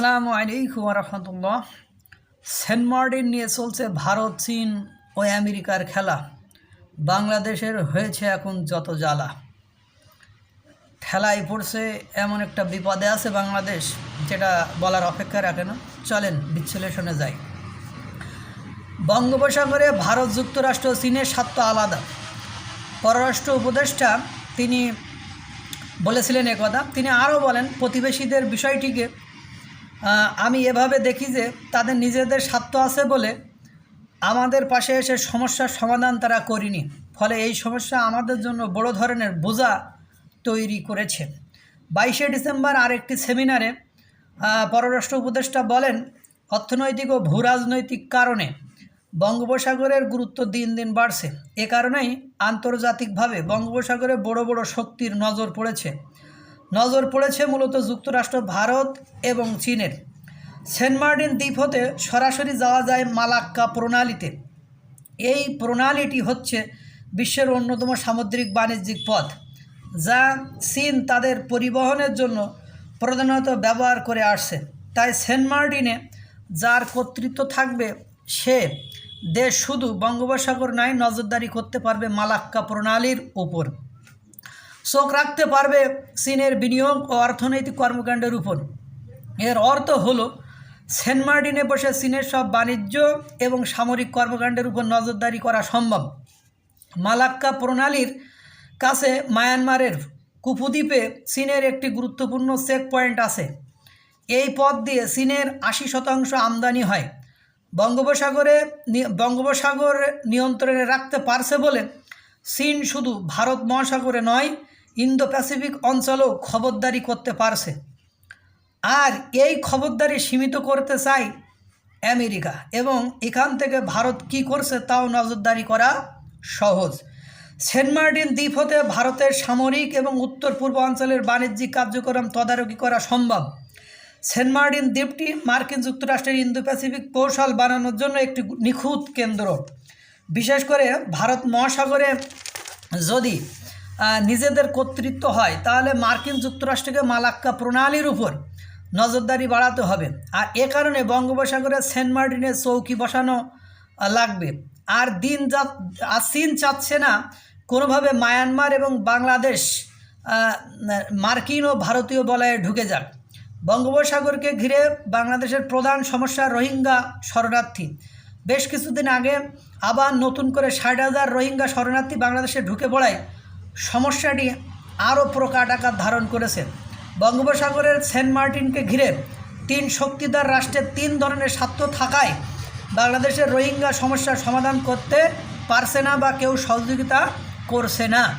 আসসালামু আলাইকুম রহমতুল্লাহ। Saint Martin নিয়ে চলছে ভারত, চীন ও আমেরিকার খেলা। বাংলাদেশের হয়েছে এখন যত জ্বালা। খেলায় পড়ছে এমন একটা বিপদে আছে বাংলাদেশ, যেটা বলার অপেক্ষা রাখে না। চলেন বিশ্লেষণে যাই। বঙ্গোপসাগরে ভারত যুক্তরাষ্ট্র, চীনের স্বার্থ আলাদা। পররাষ্ট্র উপদেষ্টা তিনি বলেছিলেন একথা। তিনি আরও বলেন, প্রতিবেশীদের বিষয়টিকে আমি এভাবে দেখি যে তাদের নিজেদের স্বার্থ আছে বলে আমাদের পাশে এসে সমস্যার সমাধান তারা করিনি। ফলে এই সমস্যা আমাদের জন্য বড় ধরনের বোঝা তৈরি করেছে। বাইশে ডিসেম্বর আরেকটি সেমিনারে পররাষ্ট্র উপদেষ্টা বলেন, অর্থনৈতিক ও ভূরাজনৈতিক কারণে বঙ্গোপসাগরের গুরুত্ব দিন দিন বাড়ছে। এ কারণেই আন্তর্জাতিকভাবে বঙ্গোপসাগরে বড় বড় শক্তির নজর পড়েছে। নজর পড়েছে মূলত যুক্তরাষ্ট্র, ভারত এবং চীনের। সেন্ট মার্টিন দ্বীপ হতে সরাসরি যাওয়া যায় মালাক্কা প্রণালীতে। এই প্রণালীটি হচ্ছে বিশ্বের অন্যতম সামুদ্রিক বাণিজ্যিক পথ, যা চীন তাদের পরিবহনের জন্য প্রধানত ব্যবহার করে আসছে। তাই সেন্ট মার্টিনে যার কর্তৃত্ব থাকবে, সে দেশ শুধু বঙ্গোপসাগর নয়, নজরদারি করতে পারবে মালাক্কা প্রণালীর উপর চোখ রাখতে পারবে চীনের বিনিয়োগ ও অর্থনৈতিক কর্মকাণ্ডের উপর। এর অর্থ হলো, সেন্ট মার্টিনে বসে চীনের সব বাণিজ্য এবং সামরিক কর্মকাণ্ডের উপর নজরদারি করা সম্ভব। মালাক্কা প্রণালীর কাছে মায়ানমারের কুপুদ্বীপে চীনের একটি গুরুত্বপূর্ণ চেক পয়েন্ট আছে। এই পথ দিয়ে চীনের আশি শতাংশ আমদানি হয়। বঙ্গোপসাগরে বঙ্গোপসাগর নিয়ন্ত্রণে রাখতে পারছে বলে চীন শুধু ভারত মহাসাগরে নয় ইন্দো প্যাসিফিক অঞ্চলেও খবরদারি করতে পারছে। আর এই খবরদারি সীমিত করতে চাই আমেরিকা এবং এখান থেকে ভারত কি করছে তাও নজরদারি করা সহজ। সেন্ট মার্টিন দ্বীপ হতে ভারতের সামরিক এবং উত্তর পূর্ব অঞ্চলের বাণিজ্যিক কার্যক্রম তদারকি করা সম্ভব। সেন্ট মার্টিন দ্বীপটি মার্কিন যুক্তরাষ্ট্রের ইন্দো প্যাসিফিক কৌশল বানানোর জন্য একটি নিখুঁত কেন্দ্র। বিশেষ করে ভারত মহাসাগরে যদি নিজেদের কর্তৃত্ব হয়, তাহলে মার্কিন যুক্তরাষ্ট্রকে মালাক্কা প্রণালীর উপর নজরদারি বাড়াতে হবে। আর এ কারণে বঙ্গোপসাগরে সেন্ট মার্টিনে চৌকি বসানো লাগবে। আর দিন যা, আর চীন চাচ্ছে না কোনোভাবে মায়ানমার এবং বাংলাদেশ মার্কিন ও ভারতীয় বলয়ে ঢুকে যাক। বঙ্গোপসাগরকে ঘিরে বাংলাদেশের প্রধান সমস্যা রোহিঙ্গা শরণার্থী। বেশ কিছুদিন আগে আবার নতুন করে ষাট হাজার রোহিঙ্গা শরণার্থী বাংলাদেশে ঢুকে পড়ায়। সমস্যাটি আরও প্রকাট আকার ধারণ করেছে। বঙ্গোপসাগরের সেন্ট মার্টিনকে ঘিরে তিন শক্তিদার রাষ্ট্রের তিন ধরনের স্বার্থ থাকায় বাংলাদেশের রোহিঙ্গা সমস্যার সমাধান করতে পারছে না বা কেউ সহযোগিতা করছে না।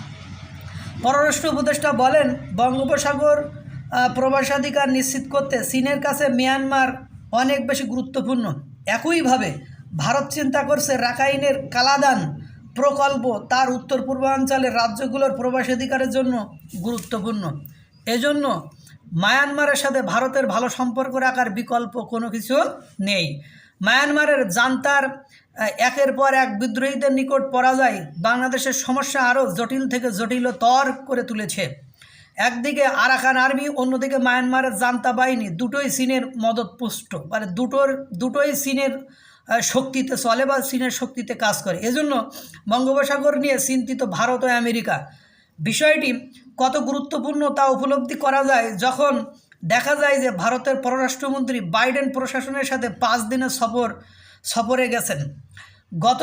পররাষ্ট্র উপদেষ্টা বলেন বঙ্গোপসাগর আহ, প্রবেশাধিকার নিশ্চিত করতে চীনের কাছে মিয়ানমার অনেক বেশি গুরুত্বপূর্ণ। একইভাবে ভারত চিন্তা করছে রাখাইনের কালাদান প্রকল্প তার উত্তর পূর্বাঞ্চলের রাজ্যগুলোর প্রবেশাধিকারের জন্য গুরুত্বপূর্ণ। এজন্য মায়ানমারের সাথে ভারতের ভালো সম্পর্ক রাখার বিকল্প কোনো কিছু নেই। মায়ানমারের জান্তার একের পর এক বিদ্রোহীদের নিকট পরাজয় বাংলাদেশের সমস্যা আরও জটিল থেকে জটিলতর করে তুলেছে। একদিকে আরাকান আর্মি, অন্যদিকে মায়ানমারের জান্তা বাহিনী, দুটোই চীনের মদতপুষ্ট। মানে দুটোর, দুটোই চীনের শক্তিতে চলে বা চীনের শক্তিতে কাজ করে। এজন্য বঙ্গোপসাগর নিয়ে চিন্তিত ভারত ও আমেরিকা। বিষয়টি কত গুরুত্বপূর্ণ তা উপলব্ধি করা যায় যখন দেখা যায় যে ভারতের পররাষ্ট্রমন্ত্রী বাইডেন প্রশাসনের সাথে পাঁচ দিনের সফর, সফরে গেছেন। গত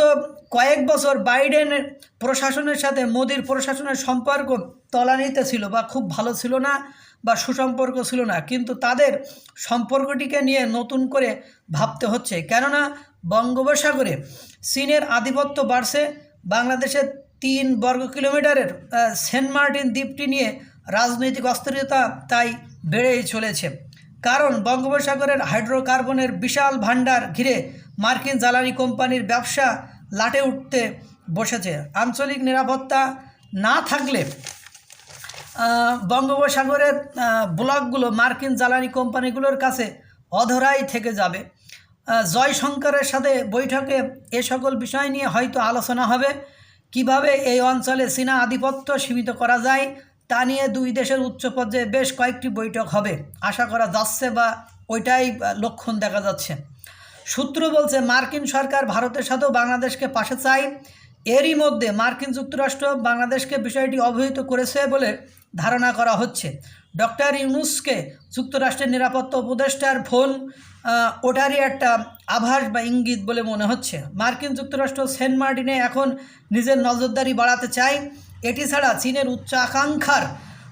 কয়েক বছর বাইডেন প্রশাসনের সাথে মোদির প্রশাসনের সম্পর্ক তলানিতে ছিল বা খুব ভালো ছিল না বা সুসম্পর্ক ছিল না। কিন্তু তাদের সম্পর্কটিকে নিয়ে নতুন করে ভাবতে হচ্ছে। কেননা বঙ্গোপসাগরে চীনের আধিপত্য বাড়ছে। বাংলাদেশের তিন বর্গ কিলোমিটারের সেন্ট মার্টিন দ্বীপটি নিয়ে রাজনৈতিক অস্থিরতা তাই বেড়েই চলেছে। কারণ বঙ্গোপসাগরের হাইড্রোকার্বনের বিশাল ভাণ্ডার ঘিরে মার্কিন জ্বালানি কোম্পানির ব্যবসা লাটে উঠতে বসেছে। আঞ্চলিক নিরাপত্তা না থাকলে বঙ্গোপসাগরের ব্লকগুলো মার্কিন জ্বালানি কোম্পানিগুলোর কাছে অধরাই থেকে যাবে। জয়শঙ্করের সাথে বৈঠকে এ সকল বিষয় নিয়ে হয়তো আলোচনা হবে। কীভাবে এই অঞ্চলে চীনা আধিপত্য সীমিত করা যায়, তা নিয়ে দুই দেশের উচ্চ পর্যায়ে বেশ কয়েকটি বৈঠক হবে। আশা করা যাচ্ছে বা ওইটাই লক্ষণ দেখা যাচ্ছে। সূত্র বলছে, মার্কিন সরকার ভারতের সাথেও বাংলাদেশকে পাশে চায়। এরই মধ্যে মার্কিন যুক্তরাষ্ট্র বাংলাদেশকে বিষয়টি অবহিত করেছে বলে ধারণা করা হচ্ছে। ডক্টর ইউনুসকে যুক্তরাষ্ট্রের নিরাপত্তা উপদেষ্টার ফোন ওটারই একটা আভাস বা ইঙ্গিত বলে মনে হচ্ছে। মার্কিন যুক্তরাষ্ট্র সেন্ট মার্টিনে এখন নিজের নজরদারি বাড়াতে চায়। এটি ছাড়া চীনের উচ্চ আকাঙ্ক্ষার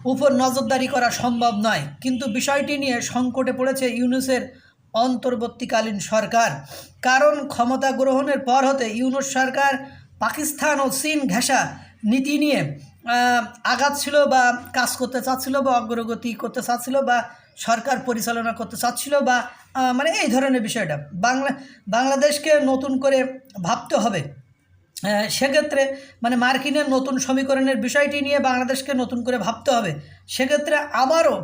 উপর নজরদারি করা সম্ভব নয়। কিন্তু বিষয়টি নিয়ে সংকটে পড়েছে ইউনুসের অন্তর্বর্তীকালীন সরকার। কারণ ক্ষমতা গ্রহণের পর হতে ইউনুস সরকার পাকিস্তান ও চীন ঘেঁষা নীতি নিয়ে আহ, আগাচ্ছিল বা কাজ করতে চাচ্ছিল বা অগ্রগতি করতে চাচ্ছিল বা সরকার পরিচালনা করতে চাচ্ছিল বা মানে এই ধরনের বিষয়টা। বাংলা, বাংলাদেশকে নতুন করে ভাবতে হবে। সেক্ষেত্রে মানে মার্কিনের নতুন সমীকরণের বিষয়টি নিয়ে বাংলাদেশকে নতুন করে ভাবতে হবে। সেক্ষেত্রে আবারও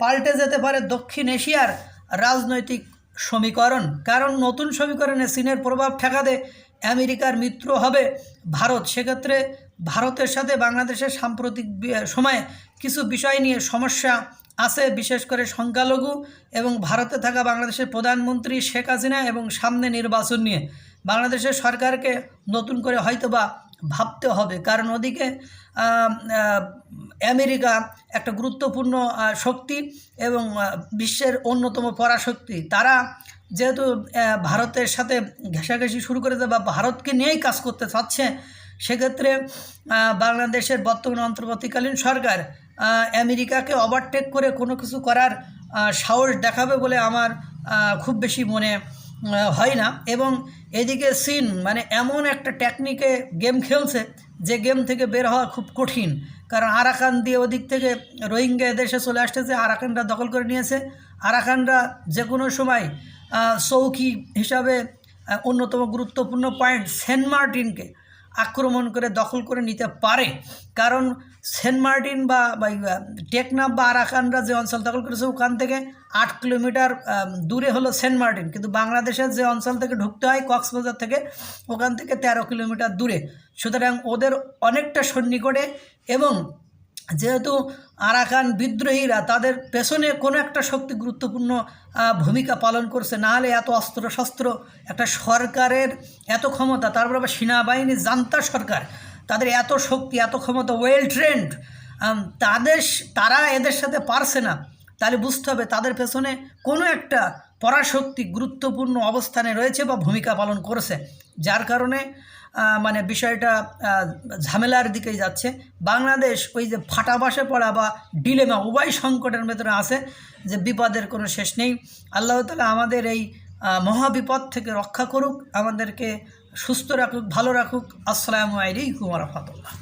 পাল্টে যেতে পারে দক্ষিণ এশিয়ার রাজনৈতিক সমীকরণ। কারণ নতুন সমীকরণে চীনের প্রভাব ঠেকাতে আমেরিকার মিত্র হবে ভারত। সেক্ষেত্রে ভারতের সাথে বাংলাদেশের সাম্প্রতিক সময়ে কিছু বিষয় নিয়ে সমস্যা আছে, বিশেষ করে সংখ্যালঘু এবং ভারতে থাকা বাংলাদেশের প্রধানমন্ত্রী শেখ হাসিনা এবং সামনে নির্বাচন নিয়ে বাংলাদেশের সরকারকে নতুন করে হয়তোবা ভাবতে হবে। কারণ ওদিকে আমেরিকা একটা গুরুত্বপূর্ণ শক্তি এবং বিশ্বের অন্যতম পরাশক্তি। তারা যেহেতু ভারতের সাথে ঘেঁষাঘেঁষি শুরু করেছে বা ভারতকে নিয়েই কাজ করতে চাচ্ছে, সেক্ষেত্রে বাংলাদেশের বর্তমান অন্তর্বর্তীকালীন সরকার আমেরিকাকে ওভারটেক করে কোনো কিছু করার সাহস দেখাবে বলে আমার খুব বেশি মনে হয় না। এবং এদিকে চীন মানে এমন একটা টেকনিকে গেম খেলছে, যে গেম থেকে বের হওয়া খুব কঠিন। কারণ আরাকান দিয়ে ওদিক থেকে রোহিঙ্গা দেশে চলে আসতেছে, আরাকানরা দখল করে নিয়েছে। আরাকানরা যে কোনো সময় চৌকি হিসাবে অন্যতম গুরুত্বপূর্ণ পয়েন্ট সেন্ট মার্টিনকে আক্রমণ করে দখল করে নিতে পারে। কারণ সেন্ট মার্টিন বা টেকনাফ বা আরাকানরা যে অঞ্চল দখল করেছে, ওখান থেকে আট কিলোমিটার দূরে হলো সেন্ট মার্টিন। কিন্তু বাংলাদেশের যে অঞ্চল থেকে ঢুকতে হয় কক্সবাজার থেকে, ওখান থেকে তেরো কিলোমিটার দূরে। সুতরাং ওদের অনেকটা সন্নিকটে এবং যেহেতু আরাকান বিদ্রোহীরা তাদের পেছনে কোনো একটা শক্তি গুরুত্বপূর্ণ ভূমিকা পালন করছে, না হলে এত অস্ত্র শস্ত্র একটা সরকারের এত ক্ষমতা, তারপর আবার সেনাবাহিনী, জান্তা সরকার, তাদের এত শক্তি, এত ক্ষমতা ওয়েল ট্রেন্ড তাদের তারা এদের সাথে পারছে না। তাহলে বুঝতে হবে তাদের পেছনে কোনো একটা পরাশক্তি গুরুত্বপূর্ণ অবস্থানে রয়েছে বা ভূমিকা পালন করেছে। যার কারণে মানে বিষয়টা ঝামেলার দিকেই যাচ্ছে। বাংলাদেশ ওই যে ফাটাবাসে পড়া বা ডিলেমা উভয় সংকটের ভেতরে আছে, যে বিপদের কোনো শেষ নেই। আল্লাহ তালা আমাদের এই মহাবিপদ থেকে রক্ষা করুক, আমাদেরকে সুস্থ রাখুক, ভালো রাখুক। আসসালামু আলাইকুম রহমতুল্লাহ।